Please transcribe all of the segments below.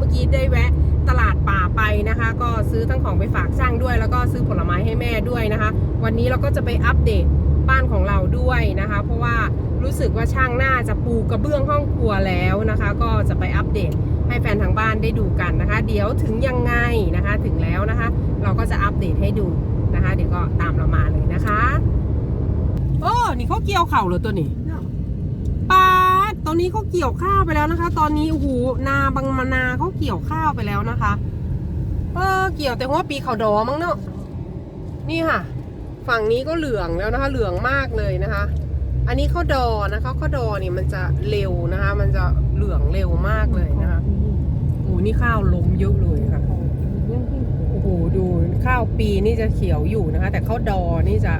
เมื่อกี้ได้แวะตลาดป่าไปนะคะ ก็ซื้อทั้งของไปฝากช่างด้วย แล้วก็ซื้อผลไม้ให้แม่ด้วยนะคะ วันนี้เราก็จะไปอัปเดตบ้านของเราด้วยนะคะ เพราะว่ารู้สึกว่าช่างน่าจะปูกระเบื้องห้องครัวแล้วนะคะ ก็จะไปอัปเดตให้แฟนทางบ้านได้ดูกันนะคะ เดี๋ยวถึงยังไงนะคะ ถึงแล้วนะคะ เราก็จะอัปเดตให้ดูนะคะ เดี๋ยวก็ตามเรามาเลยนะคะ โอ้นี่เขาเกี่ยวเข่าเหรอตัวนี้ อนนี้เขาเกี่ยวข้าวไปแล้วนะคะ ตอนนี้โอ้โหนาบางมานาเขาเกี่ยวข้าวไปแล้วนะคะ เออเกี่ยวแต่ว่าปีเขาดอมั้งเนาะนี่ค่ะ ฝั่งนี้ก็เหลืองแล้วนะคะ เหลืองมากเลยนะคะ อันนี้เขาดอนะคะเขาดอนี่มันจะเร็วนะคะ มันจะเหลืองเร็วมากเลยนะคะโอ้โหนี่ข้าวล้มเยอะเลยค่ะโอ้โหดูข้าวปีนี่จะเขียวอยู่นะคะ แต่ข้าวดอนี่จะ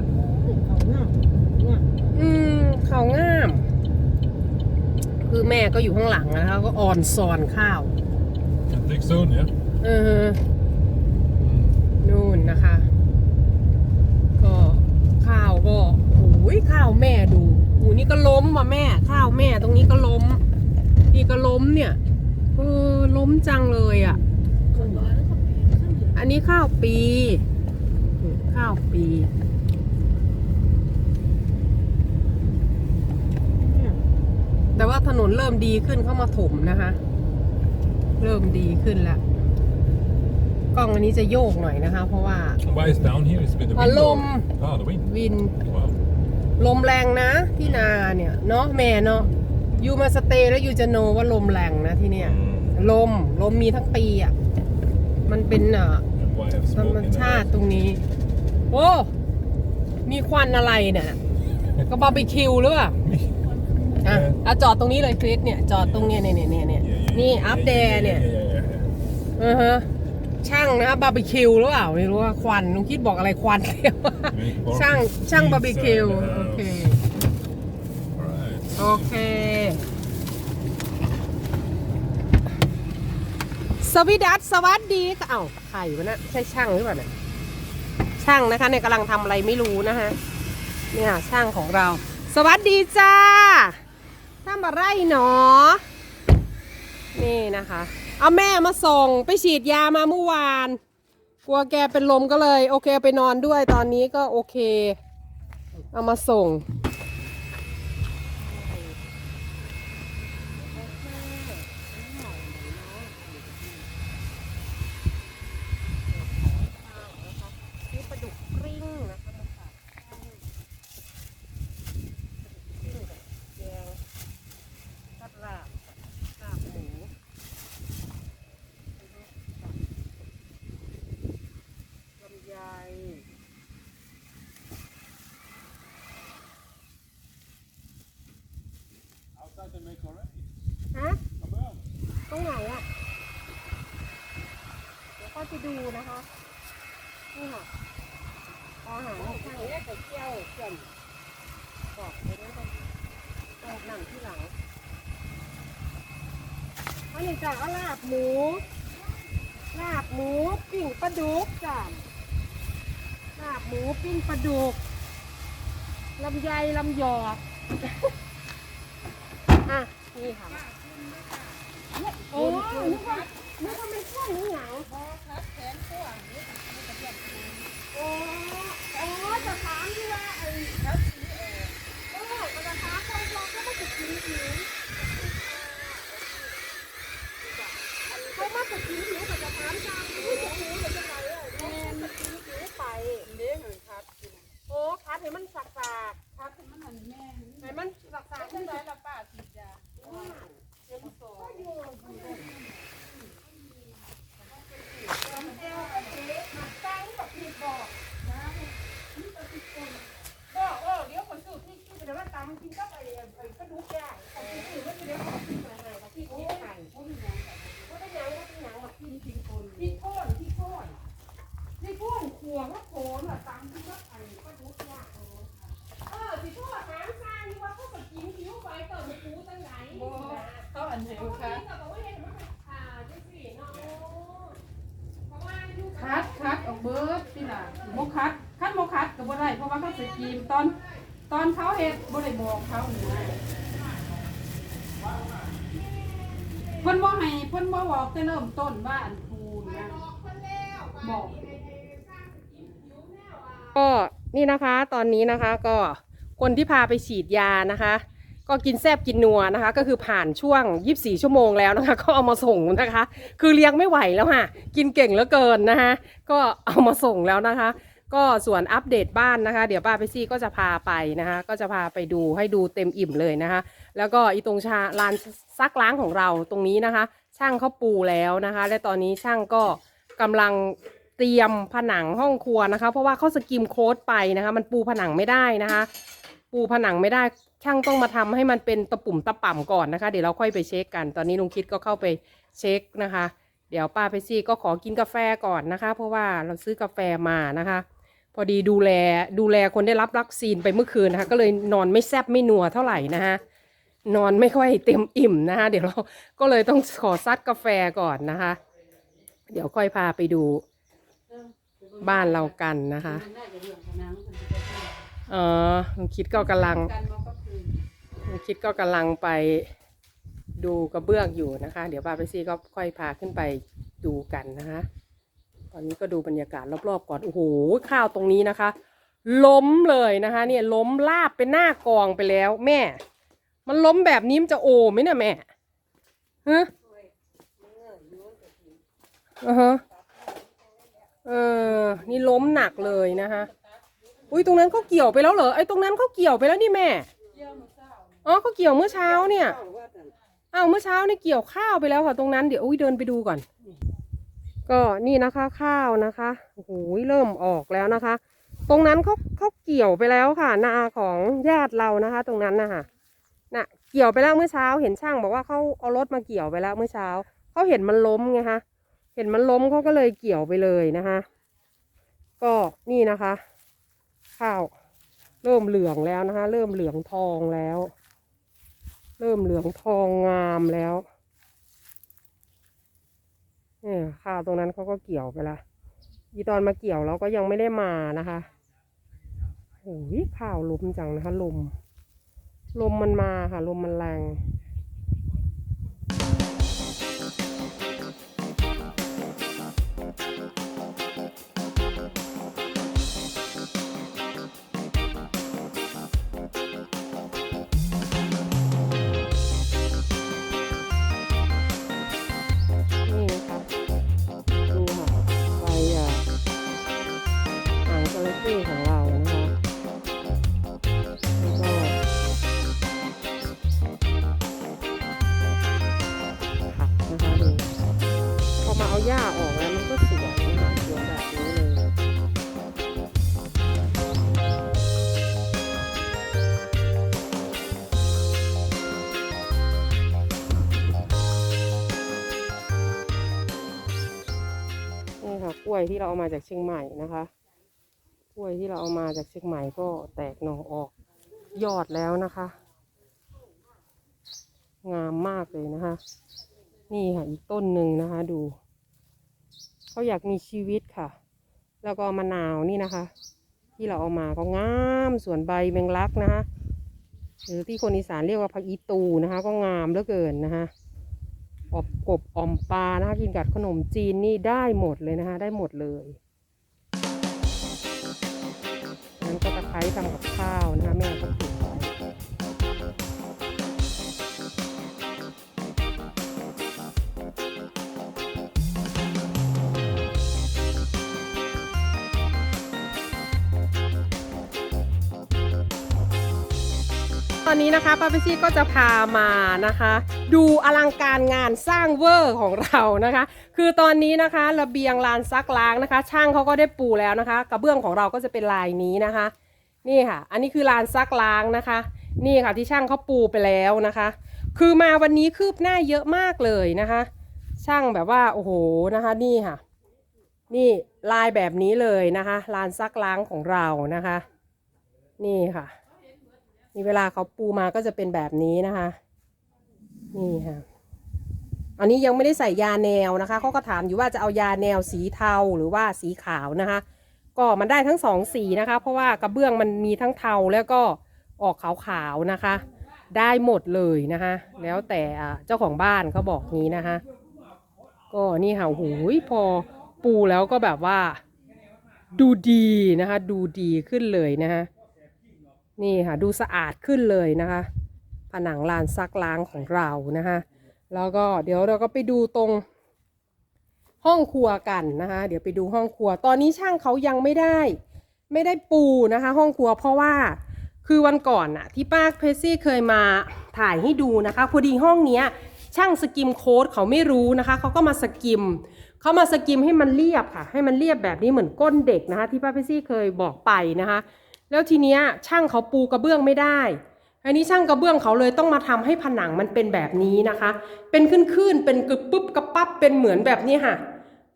อืมเขาวงาม คือแม่ก็อยู่ข้างหลังนะคะก็ออนซอนข้าว I think soon, yeah. เออนู่นนะคะ ก็ข้าวก็โอ้ยข้าวแม่ดูโอ้นี่ก็ล้มว่ะแม่ ข้าวแม่ตรงนี้ก็ล้ม นี่ก็ล้มเนี่ยเออล้มจังเลยอะ อันนี้ข้าวปีอืมข้าวปี แต่ว่าถนนเริ่มดีขึ้นเข้ามาถมนะคะ เริ่มดีขึ้นแล้วกล้องอันนี้จะโยกหน่อยนะคะ เพราะว่า Why is down here? It's been the พั wind. ดลม blowing. Ah, the wind. วิน Wow. ลมแรงนะที่นาเนี่ยเนาะแม่เนาะอยู่มาสเตย์แล้วอยู่จะโนว่าลมแรงนะที่เนี่ยลมลมมีทั้งปีอะ มันเป็นอะ And why have ธร smoke รม in the ชาติ house? ตรงนี้ โอ้ มีควันอะไรเนี่ย ก็บาร์บีคิวหรือเปล่า อะเอาจอดตรงนี้เลยคริสเนี่ยจอดตรงเนี้ยเนี่ยเนี่ยเนี่ยเนี่ย Yeah, yeah, นี่ yeah, อัป yeah, เด yeah, เนี่ย yeah, yeah, yeah, yeah. อือฮะช่างนะบาร์บีคิวหรือเปล่าไม่รู้ว่าควันลุงคิดบอกอะไรควันเดียว Make ช่าง barbecue ช่างบาร์บีคิว inside the โอเค house. Alright. โอเคสวีดัสสวัสดีค่ะเอ้าใครวะเนะใช่ช่างหรือเปล่าเนี่ยช่างนะคะเนี่ยกำลังทำอะไรไม่รู้นะคะเนี่ยช่างของเรา สวัสดีจ้า ทำอะไรหนอ นี่นะคะ เอาแม่มาส่งไปฉีดยามาเมื่อวาน กลัวแกเป็นลมก็เลย โอเคไปนอนด้วยตอนนี้ก็โอเค เอามาส่ง นี่ปลาดุกกริ้งนะคะมาฝากท่านกริ้งกับแกงกัดลาบลาบหมูลำไย Outside they make already. ฮะ Above. ตรงไหนอะ เดี๋ยวก็จะดู นะคะนี่ค่ะอาหารของทางนี้ใส่เกี๊ยวเกี่ยมบอกไปด้วยกันตอกหนังที่หลังอันนี้จ้ะเอาลาบหมู ลาบหมูปิ้งปลาดุกจ้ะลาบหมูปิ้งปลาดุกลำไยลำหยอกอะนี่ค่ะโอ้นึกว่านึกว่ามันช่วยนี่หยังโอ้โอ้จะถามที่ว่าไอ้แล้วสีเออเออจะถามคนเราก็ไม่ติดกินผิวเขามาติดกินผิวก็จะถามจังไม่ติดผิวเลยจะไหนเออแม่ติดกินผิวไปเลี้ยงเลยครับโอ้คัดให้มันสักสากคัดให้มันหันแม่ให้มันสักสากขึ้นเลยละป้าสิจ้าเอ็มโซ ก็เออเดี๋ยวคนซื้อที่ที่จะมาตำกินก็ไปไปกระดูกย่างคนซื้อก็จะได้ของกินมาให้ที่ที่ไข่ก็เป็นยังก็เป็นยังว่าที่ที่คนที่ค เบิดสิล่ะโมคัดคัดโมคัดก็บ่ได้เพราะว่าเขาสกรีมตอน ตอนเขาเฮ็ดบ่ได้บอกเขานี่นะเพิ่นบ่ให้เพิ่น บอกแต่เริ่มต้นว่าอันครูนะบอกก็นี่นะคะตอนนี้นะคะก็คนที่พาไปฉีดยานะคะ ก็กินแซบกินนัวนะคะ ก็คือผ่านช่วง 24 ชั่วโมงแล้วนะคะ ก็เอามาส่งนะคะ คือเลี้ยงไม่ไหวแล้วค่ะ กินเก่งเหลือเกินนะคะก็เอามาส่งแล้วนะคะ ก็ส่วนอัปเดตบ้านนะคะ เดี๋ยวป้าไปซี่ก็จะพาไปนะคะ ก็จะพาไปดูให้ดูเต็มอิ่มเลยนะคะ แล้วก็อีตรงชาลานซักล้างของเราตรงนี้นะคะ ช่างเขาปูแล้วนะคะ และตอนนี้ช่างก็กำลังเตรียมผนังห้องครัวนะคะ เพราะว่าเขาสกิมโค้ดไปนะคะ มันปูผนังไม่ได้นะคะ ปูผนังไม่ได้ช่างต้องมาทำให้มันเป็นตะปุ่มตะป่ำก่อนนะคะ เดี๋ยวเราค่อยไปเช็คกัน ตอนนี้ลุงคิดก็เข้าไปเช็คนะคะ เดี๋ยวป้าไปซี่ก็ขอกินกาแฟก่อนนะคะ เพราะว่าเราซื้อกาแฟมานะคะ พอดีดูแลดูแลคนได้รับวัคซีนไปเมื่อคืนนะคะ ก็เลยนอนไม่แซบไม่นัวเท่าไหร่นะคะ นอนไม่ค่อยเต็มอิ่มนะคะเดี๋ยวเราก็เลยต้องขอซัดกาแฟก่อนนะคะ เดี๋ยวค่อยพาไปดูบ้านเรากันนะคะเอองน้ำมันจะได้เออลุงคิดก็กำลังกันมาก็คือลุงคิดก็กำลังไปดูกระเบื้องอยู่นะคะ เดี๋ยวป้าไปซี่ก็ค่อยพาขึ้นไปดูกันนะคะ ตอนนี้ก็ดูบรรยากาศรอบๆก่อนโอ้โหข้าวตรงนี้นะคะ ล้มเลยนะคะ เนี่ยล้มลาบเป็นหน้ากองไปแล้วแม่ มันล้มแบบนี้มันจะโอไหมเนี่ยแม่ฮะอือเออ นี่ล้มหนักเลยนะคะอุ้ยตรงนั้นเขาเกี่ยวไปแล้วเหรอไอ้ตรงนั้นเขาเกี่ยวไปแล้วนี่แม่อ๋อเขาเกี่ยวเมื่อเช้าเนี่ยอ้าวเมื่อเช้านี่เกี่ยวข้าวไปแล้วค่ะตรงนั้นเดี๋ยวอุ้ยเดินไปดูก่อน ก็นี่นะคะข้าวนะคะโอ้โหเริ่มออกแล้วนะคะ ตรงนั้นเขาเขาเกี่ยวไปแล้วค่ะ นาของญาติเรานะคะ ตรงนั้นนะคะ เกี่ยวไปแล้วเมื่อเช้า เห็นช่างบอกว่าเขาเอารถมาเกี่ยวไปแล้วเมื่อเช้าเขาเห็นมันล้มไงคะเห็นมันล้มเขาก็เลยเกี่ยวไปเลยนะคะ ก็นี่นะคะ ข้าวเริ่มเหลืองแล้วนะคะ เริ่มเหลืองทองแล้ว เริ่มเหลืองทองงามแล้วเนี่ยข้าวตรงนั้นเขาก็เกี่ยวไปละอีตอนมาเกี่ยวเราก็ยังไม่ได้มานะคะโอ้ยข้าวล้มจังนะคะลม ลมมันมาค่ะ ลมมันแรง ล้วยที่เราเอามาจากเชียงใหม่นะคะ กล้วยที่เราเอามาจากเชียงใหม่ก็แตกหน่อออกยอดแล้วนะคะ งามมากเลยนะคะ นี่ค่ะอีกต้นหนึ่งนะคะ ดูเขาอยากมีชีวิตค่ะ แล้วก็มะนาวนี่นะคะ ที่เราเอามาก็งามส่วนใบแมงลักนะคะ หรือที่คนอีสานเรียกว่าผักอีตูนะคะ ก็งามเหลือเกินนะคะ อบกบอ่อมปลานะคะกินกับขนมจีนนี่ได้หมดเลยนะคะ ได้หมดเลยนั้นก็ตะไคร้ทำกับข้าวนะคะแม่ก็ อนนี้นะคะป้าเปซี่ก็จะพามานะคะ ดูอลังการงานสร้างเวอร์ของเรานะคะ คือตอนนี้นะคะระเบียงลานซักล้างนะคะ ช่างเขาก็ได้ปูแล้วนะคะ กระเบื้องของเราก็จะเป็นลายนี้นะคะ นี่ค่ะ อันนี้คือลานซักล้างนะคะ นี่ค่ะที่ช่างเขาปูไปแล้วนะคะ คือมาวันนี้คืบหน้าเยอะมากเลยนะคะ ช่างแบบว่าโอ้โหนะคะ นี่ค่ะ นี่ลายแบบนี้เลยนะคะ ลานซักล้างของเรานะคะ นี่ค่ะ นี่เวลาเขาปูมาก็จะเป็นแบบนี้นะคะ นี่ค่ะ อันนี้ยังไม่ได้ใส่ยาแนวนะคะเขาก็ถามอยู่ว่าจะเอายาแนวสีเทาหรือว่าสีขาวนะคะ ก็มันได้ทั้งสองสีนะคะ เพราะว่ากระเบื้องมันมีทั้งเทาแล้วก็ออกขาวๆนะคะ ได้หมดเลยนะคะ แล้วแต่เจ้าของบ้านเขาบอกงี้นะคะ ก็นี่ค่ะหูยพอปูแล้วก็แบบว่า ดูดีนะคะ ดูดีขึ้นเลยนะคะ นี่ค่ะดูสะอาดขึ้นเลยนะคะ ผนังลานซักล้างของเรานะคะ แล้วก็เดี๋ยวเราก็ไปดูตรงห้องครัวกันนะคะ เดี๋ยวไปดูห้องครัว ตอนนี้ช่างเขายังไม่ได้ ไม่ได้ปูนะคะ ห้องครัวเพราะว่าคือวันก่อนน่ะที่ป้าเพซี่เคยมาถ่ายให้ดูนะคะพอดีห้องเนี้ยช่างสกิมโค้ดเขาไม่รู้นะคะเขาก็มาสกิมเขามาสกิมให้มันเรียบค่ะ ให้มันเรียบแบบนี้เหมือนก้นเด็กนะคะ ที่ป้าเพซี่เคยบอกไปนะคะ แล้วทีเนี้ยช่างเขาปูกระเบื้องไม่ได้ อันนี้ช่างกระเบื้องเขาเลยต้องมาทำให้ผนังมันเป็นแบบนี้นะคะ เป็นขึ้นๆเป็นกึบปุ๊บกระปั๊บเป็นเหมือนแบบนี้ค่ะ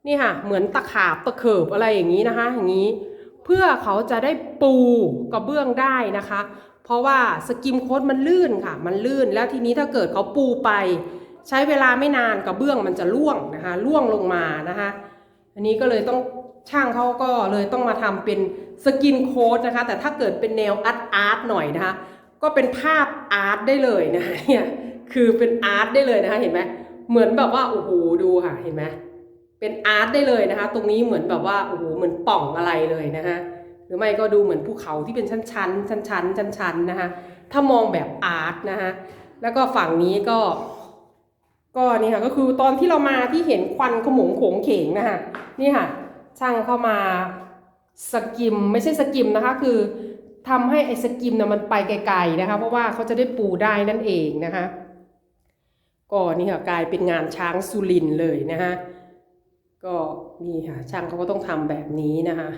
นี่ค่ะ เหมือนตะขาบตะเขิบอะไรอย่างนี้นะคะ อย่างนี้ เพื่อเขาจะได้ปูกระเบื้องได้นะคะ เพราะว่าสกิมโค้ดมันลื่นค่ะ มันลื่น แล้วทีนี้ถ้าเกิดเขาปูไป ใช้เวลาไม่นานกระเบื้องมันจะร่วงนะคะร่วงลงมานะคะ อันนี้ก็เลยต้อง ช่างเขาก็เลยต้องมาทำเป็นสกินโค้ดนะคะ แต่ถ้าเกิดเป็นแนวอาร์ตอาร์ตหน่อยนะคะ ก็เป็นภาพอาร์ตได้เลยนะคะเนี่ยคือเป็นอาร์ตได้เลยนะคะเห็นไหมเหมือนแบบว่าโอ้โหดูค่ะเห็นไหมเป็นอาร์ตได้เลยนะคะ ตรงนี้เหมือนแบบว่าโอ้โหเหมือนป่องอะไรเลยนะคะหรือไม่ก็ดูเหมือนภูเขาที่เป็นชั้นๆชั้นๆชั้นๆนะคะถ้ามองแบบอาร์ตนะคะแล้วก็ฝั่งนี้ก็ ก็นี่ค่ะก็คือตอนที่เรามาที่เห็นควันขมงโขงเขงนะคะนี่ค่ะ ช่างเข้ามาสกิมไม่ใช่สกิมนะคะ คือทำให้ไอ้สกิมนะมันไปไกลๆนะคะ เพราะว่าเขาจะได้ปูได้นั่นเองนะคะก็นี่ค่ะกลายเป็นงานช้างสุรินเลยนะคะก็นี่ค่ะช่างเขาก็ต้องทำแบบนี้นะคะ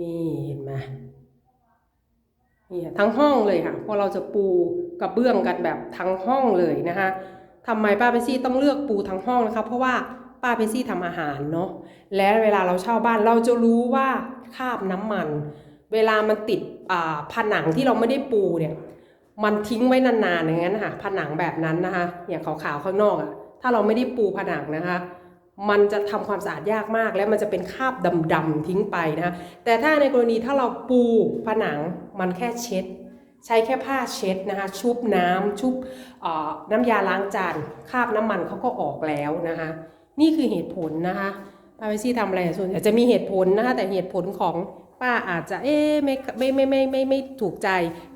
นี่เห็นไหมนี่ทั้งห้องเลยค่ะเพราะเราจะปูกระเบื้องกันแบบทั้งห้องเลยนะคะทำไมป้าเปซี่ต้องเลือกปูทั้งห้องนะคะ เพราะว่า ป้าเปซี่ทำอาหารเนาะและเวลาเราเช่าบ้านเราจะรู้ว่าคราบน้ำมัน เวลามันติดผนังที่เราไม่ได้ปูเนี่ยมันทิ้งไว้นานๆอย่างนั้นค่ะผนังแบบนั้นนะคะอย่างขาวๆข้างนอกอะถ้าเราไม่ได้ปูผนังนะคะมันจะทำความสะอาดยากมาก และมันจะเป็นคราบดำๆทิ้งไปนะคะแต่ถ้าในกรณีถ้าเราปูผนังมันแค่เช็ด ใช้แค่ผ้าเช็ดนะคะชุบน้ำชุบน้ำยาล้างจานคราบน้ำมันเขาก็ออกแล้วนะคะ นี่คือเหตุผลนะคะป้าไปซี่ทำอะไรส่วนใหญ่จะมีเหตุผลนะคะแต่เหตุผลของป้าอาจจะเอ๊ะไม่ไม่ไม่ไม่ไม่ไม่ถูกใจ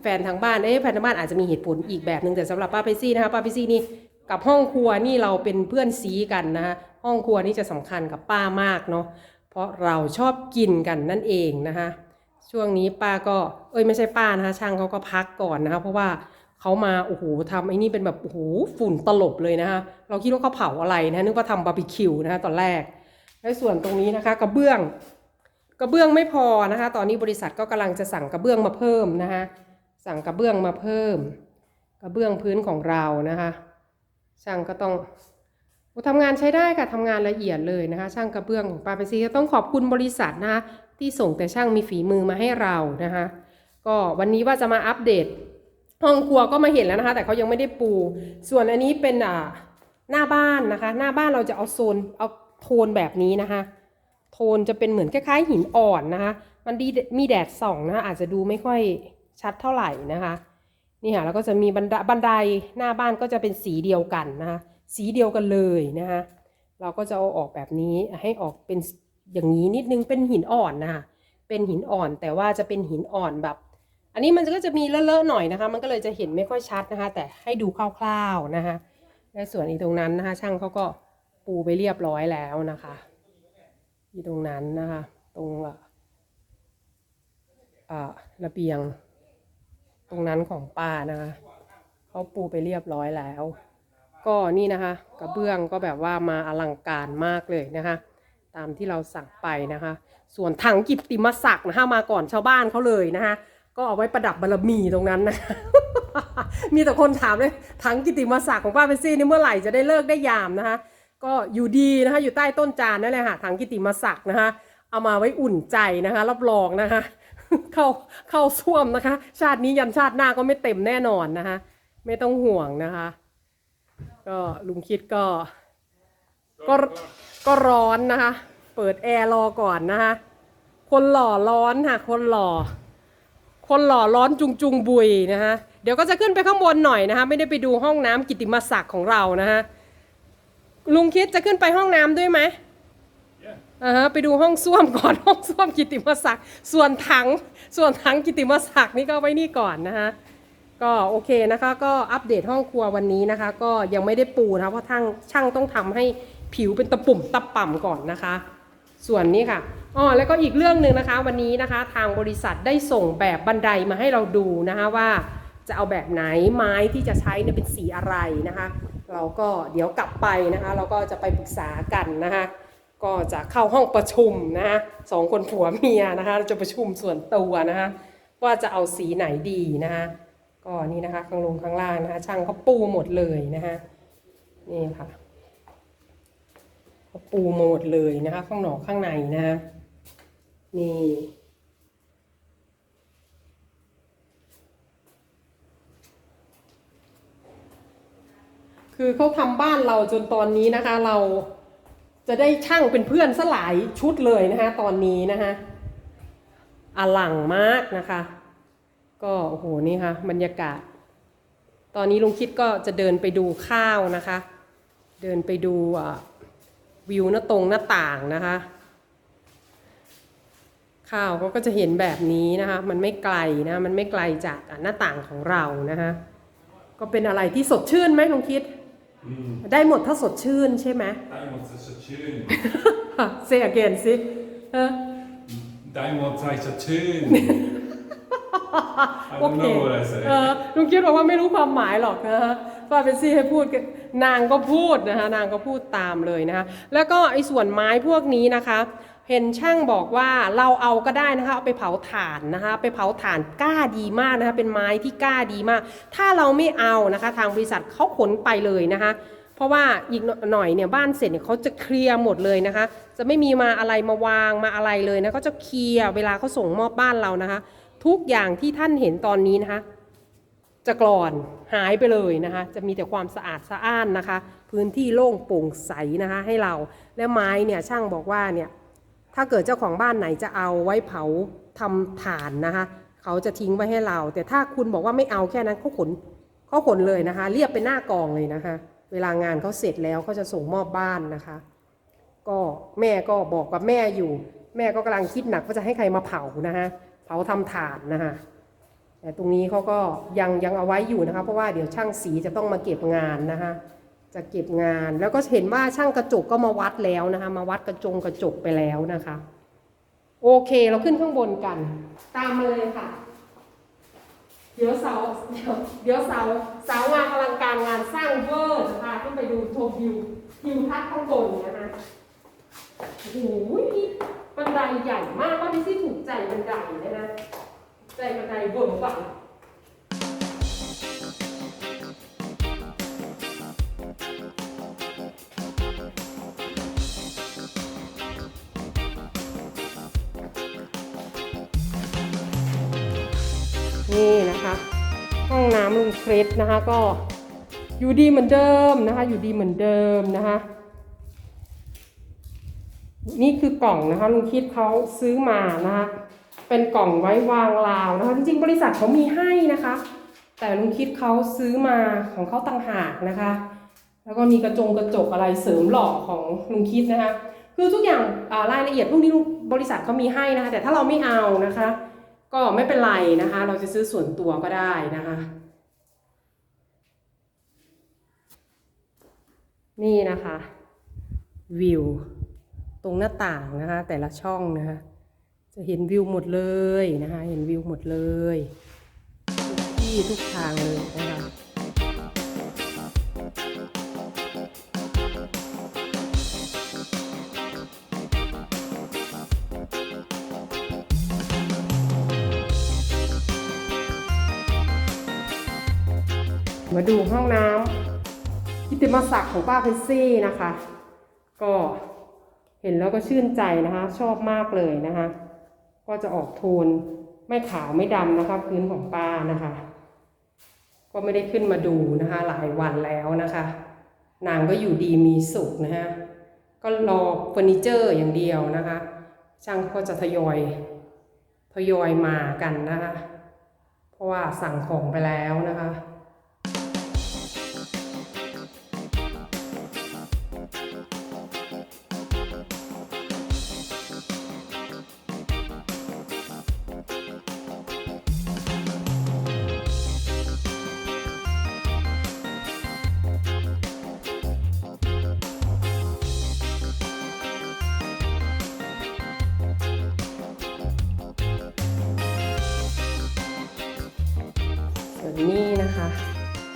แฟนทางบ้านเอ๊ะแฟนทางบ้านอาจจะมีเหตุผลอีกแบบหนึ่งแต่สำหรับป้าไปซี่นะคะป้าไปซี่นี่กับห้องครัวนี่เราเป็นเพื่อนซีกันนะคะห้องครัวนี่จะสำคัญกับป้ามากเนาะเพราะเราชอบกินกันนั่นเองนะคะช่วงนี้ป้าก็เอ้ยไม่ใช่ป้านะคะช่างเขาก็พักก่อนนะคะเพราะว่า เขามาโอ้โหทำไอ้นี่เป็นแบบโอ้โหฝุ่นตลบเลยนะคะเราคิดว่าเขาเผาอะไรนะนึกว่าทำบาร์บีคิวนะคะตอนแรกและส่วนตรงนี้นะคะกระเบื้องกระเบื้องไม่พอนะคะ ตอนนี้บริษัทก็กำลังจะสั่งกระเบื้องมาเพิ่มนะคะสั่งกระเบื้องมาเพิ่ม กระเบื้องพื้นของเรานะคะช่างก็ต้องทำงานใช้ได้ค่ะทำงานละเอียดเลยนะคะ ช่างกระเบื้องของปาเปซีต้องขอบคุณบริษัทนะคะที่ส่งแต่ช่างมีฝีมือมาให้เรานะคะก็วันนี้ว่าจะมาอัปเดต ห้องครัวก็มาเห็นแล้วนะคะ แต่เขายังไม่ได้ปู ส่วนอันนี้เป็นอ่าหน้าบ้านนะคะ หน้าบ้านเราจะเอาโซนเอาโทนแบบนี้นะคะ โทนจะเป็นเหมือนคล้ายๆหินอ่อนนะคะ มันดีมีแดดส่องนะคะอาจจะดูไม่ค่อยชัดเท่าไหร่นะคะนี่ค่ะแล้วก็จะมีบันไดบันไดหน้าบ้านก็จะเป็นสีเดียวกันนะคะ สีเดียวกันเลยนะคะ เราก็จะเอาออกแบบนี้ให้ออกเป็นอย่างนี้นิดนึงเป็นหินอ่อนนะคะเป็นหินอ่อนแต่ว่าจะเป็นหินอ่อนแบบ อันนี้มันก็จะมีเลอะๆหน่อยนะคะ มันก็เลยจะเห็นไม่ค่อยชัดนะคะ แต่ให้ดูคร่าวๆนะคะและส่วนอีตรงนั้นนะคะ ช่างเขาก็ปูไปเรียบร้อยแล้วนะคะที่ตรงนั้นนะคะ ตรงอ่าระเบียง ตรงนั้นของป้านะคะเขาปูไปเรียบร้อยแล้ว ก็นี่นะคะกระเบื้องก็แบบว่ามาอลังการมากเลยนะคะ ตามที่เราสั่งไปนะคะ ส่วนถังกิตติมศักดิ์นะคะมาก่อนชาวบ้านเขาเลยนะคะ ก็เอาไว้ประดับบารมีตรงนั้นนะคะมีแต่คนถามเลยถังกิติมศักดิ์ของป้าเปซี่นี่เมื่อไหร่จะได้เลิกได้ยามนะคะก็อยู่ดีนะคะอยู่ใต้ต้นจานนั่นแหละค่ะถังกิตติมศักดิ์นะคะเอามาไว้อุ่นใจนะคะรับรองนะคะ เข้าเข้าส้วมนะคะ ชาตินี้ยันชาติหน้าก็ไม่เต็มแน่นอนนะคะ ไม่ต้องห่วงนะคะ ก็ลุงคิดก็ก็ก็ร้อนนะคะ เปิดแอร์รอก่อนนะคะ คนหล่อร้อนค่ะ คนหล่อ คนหล่อร้อนจุงจุงบุยนะคะเดี๋ยวก็จะขึ้นไปข้างบนหน่อยนะคะ ไม่ได้ไปดูห้องน้ำกิตติมศักดิ์ของเรานะคะลุงคิดจะขึ้นไปห้องน้ำด้วยไหม Yeah. อ่าฮะไปดูห้องส้วมก่อนห้องส้วมกิตติมศักดิ์ส่วนถังส่วนถังกิตติมศักดิ์นี่ก็ไว้นี่ก่อนนะคะก็โอเคนะคะก็อัปเดตห้องครัววันนี้นะคะ ก็ยังไม่ได้ปูนะคะเพราะทั้งช่างต้องทำให้ผิวเป็นตะปุ่มตะป่ำก่อนนะคะ ส่วนนี้ค่ะ อ๋อแล้วก็อีกเรื่องหนึ่งนะคะวันนี้นะคะทางบริษัทได้ส่งแบบบันไดมาให้เราดูนะคะว่าจะเอาแบบไหนไม้ที่จะใช้เนี่ยเป็นสีอะไรนะคะ เราก็เดี๋ยวกลับไปนะคะ เราก็จะไปปรึกษากันนะคะก็จะเข้าห้องประชุมนะคะสองคนผัวเมียนะคะเราจะประชุมส่วนตัวนะคะว่าจะเอาสีไหนดีนะคะก็นี่นะคะข้างลงข้างล่างนะคะช่างเขาปูหมดเลยนะคะนี่ค่ะเขาปูหมดเลยนะคะข้างนอกข้างในนะคะ นี่ คือเขาทำบ้านเราจนตอนนี้นะคะ เราจะได้ช่างเป็นเพื่อนสลายชุดเลยนะคะ ตอนนี้นะคะอลังมากนะคะ ก็โอ้โหนี่ค่ะบรรยากาศ ตอนนี้ลุงคิดก็จะเดินไปดูข้าวนะคะ เดินไปดูวิวหน้าตรงหน้าต่างนะคะ ข้าวเขาก็จะเห็นแบบนี้นะคะ มันไม่ไกลนะ มันไม่ไกลจากหน้าต่างของเรานะคะก็เป็นอะไรที่สดชื่นไหมลุงคิด ได้หมดถ้าสดชื่นใช่ไหม Diamond is a tune. เซอเกนสิเออ Diamond is a tune. I โอ don't เค know what I say. เออลุงคิดบอกว่าไม่รู้ความหมายหรอกนะฮะป้าเป็นซี่ให้พูดกันนางก็พูดนะคะนางก็พูดตามเลยนะคะแล้วก็ไอ้ส่วนไม้พวกนี้นะคะ เห็นช่างบอกว่าเราเอาก็ได้นะคะเอาไปเผาถ่านนะคะไปเผาถ่านกล้าดีมากนะคะเป็นไม้ที่กล้าดีมาก ถ้าเราไม่เอานะคะทางบริษัทเขาขนไปเลยนะคะเพราะว่าอีกหน่อยเนี่ยบ้านเสร็จเนี่ยเขาจะเคลียร์หมดเลยนะคะ จะไม่มีมาอะไรมาวางมาอะไรเลยนะเขาจะเคลียร์เวลาเขาส่งมอบบ้านเรานะคะ ทุกอย่างที่ท่านเห็นตอนนี้นะคะ จะกรอนหายไปเลยนะคะ จะมีแต่ความสะอาดสะอ้านนะคะ พื้นที่โล่งโปร่งใสนะคะ ให้เราและไม้เนี่ยช่างบอกว่าเนี่ย ถ้าเกิดเจ้าของบ้านไหนจะเอาไว้เผาทำถ่านนะคะ เขาจะทิ้งไว้ให้เรา แต่ถ้าคุณบอกว่าไม่เอาแค่นั้นเขาขนเขาขนเลยนะคะ เรียบเป็นหน้ากองเลยนะคะ เวลางานเขาเสร็จแล้วเขาจะส่งมอบบ้านนะคะ ก็แม่ก็บอกกับแม่อยู่ แม่ก็กำลังคิดหนักว่าจะให้ใครมาเผานะคะเผาทำถ่านนะคะแต่ตรงนี้เขาก็ยังยังเอาไว้อยู่นะคะ เพราะว่าเดี๋ยวช่างสีจะต้องมาเก็บงานนะคะ จะเก็บงาน แล้วก็เห็นว่าช่างกระจกก็มาวัดแล้วนะคะ มาวัดกระจงกระจกไปแล้วนะคะ โอเคเราขึ้นข้างบนกัน ตามมาเลยค่ะ เดี๋ยวเสาเดี๋ยวเดี๋ยวเสาเสางานอลังการงานสร้างเวอร์นะคะขึ้นไปดูชมวิววิวทัศน์ข้างบนนะคะโอ้โหบันไดใหญ่มากว่าดิซี่ถูกใจบันไดเลยนะใจบันไดเบนฝัง ลุงเครสนะคะก็อยู่ดีเหมือนเดิมนะคะ อยู่ดีเหมือนเดิมนะคะ นี่คือกล่องนะคะลุงคิดเขาซื้อมานะคะเป็นกล่องไว้วางราวนะคะจริงๆบริษัทเขามีให้นะคะ แต่ลุงคิดเขาซื้อมาของเขาต่างหากนะคะ แล้วก็มีกระจงกระจกอะไรเสริมหล่อของลุงคิดนะคะคือทุกอย่างรายละเอียดพวกนี้บริษัทเขามีให้นะคะ แต่ถ้าเราไม่เอานะคะ ก็ไม่เป็นไรนะคะ เราจะซื้อส่วนตัวก็ได้นะคะ นี่นะคะวิว ตรงหน้าต่างนะคะ แต่ละช่องนะคะ จะเห็นวิวหมดเลยนะคะ เห็นวิวหมดเลยทุกที่ทุกทางเลยนะคะมาดูห้องน้ำ ติมศักดิ์ของป้าเพชซี่นะคะ ก็เห็นแล้วก็ชื่นใจนะคะ ชอบมากเลยนะคะ ก็จะออกโทนไม่ขาวไม่ดำนะคะ พื้นของป้านะคะ ก็ไม่ได้ขึ้นมาดูนะคะ หลายวันแล้วนะคะ นางก็อยู่ดีมีสุขนะฮะก็รอเฟอร์นิเจอร์อย่างเดียวนะคะ ช่างก็จะทยอยทยอยมากันนะคะ เพราะว่าสั่งของไปแล้วนะคะ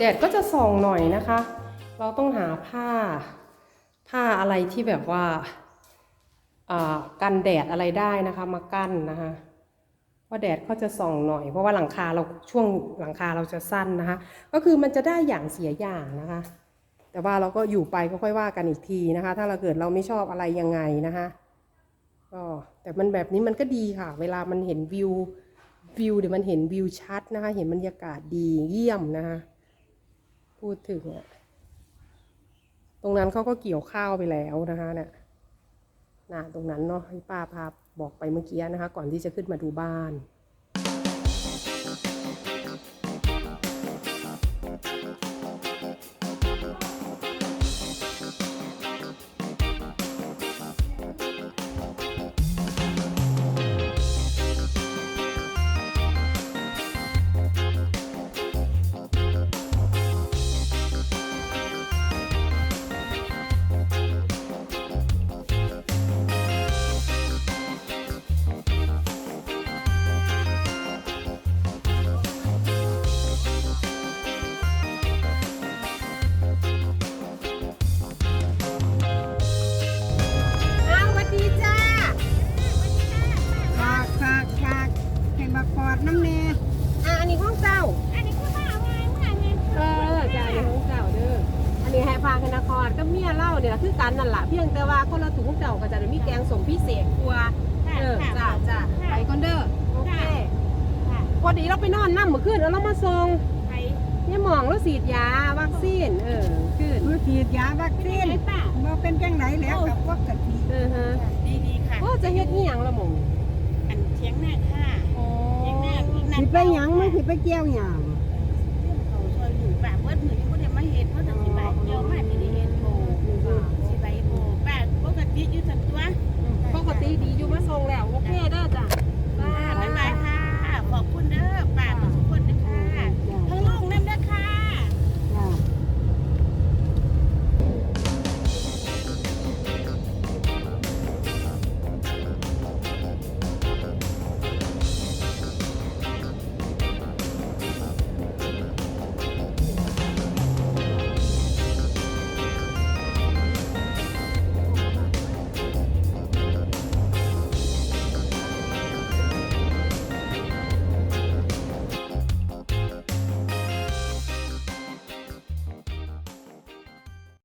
แดดก็จะส่องหน่อยนะคะ เราต้องหาผ้า ผ้าอะไรที่แบบว่ากันแดดอะไรได้นะคะมากั้นนะคะว่าะแดดก็จะส่องหน่อย เพราะว่าหลังคาเราช่วงหลังคาเราจะสั้นนะคะ ก็คือมันจะได้อย่างเสียอย่างนะคะ แต่ว่าเราก็อยู่ไปก็ค่อยว่ากันอีกทีนะคะ ถ้าเราเกิดเราไม่ชอบอะไรยังไงนะคะก็แต่มันแบบนี้มันก็ดีค่ะ เวลามันเห็นวิววิวเดี๋ยวมันเห็นวิวชัดนะคะ เห็นบรรยากาศดีเยี่ยมนะคะ พูดถึงอะตรงนั้นเขาก็เกี่ยวข้าวไปแล้วนะคะเนี่ยน่ะตรงนั้นเนาะที่ป้าพาบอกไปเมื่อกี้นะคะ ก่อนที่จะขึ้นมาดูบ้าน กันนั่นแหละเพียงแต่ว่าคนละถุงเจ้าก็จะได้มีแกงสมพิเศษกลัวเออจ้าจ้าไปก่อนเด้อโอเคพอดีเราไปนอนนั่งเมื่อคืนแล้วเรามาส่งไปเนี่ยหมองแล้วฉีดยาวัคซีนเออขึ้นมือฉีดยาวัคซีนไอ้ป้าเมื่อเป็นจังไหนแล้วกับปกติเออฮะดีดีค่ะโอ้จะเฮ็ดนี่ยังละหมงอันเทียงหน้าค่ะโอ้เทียงหน้าพี่นัสิไปหยังมึงสิไปเกี่ยวหยัง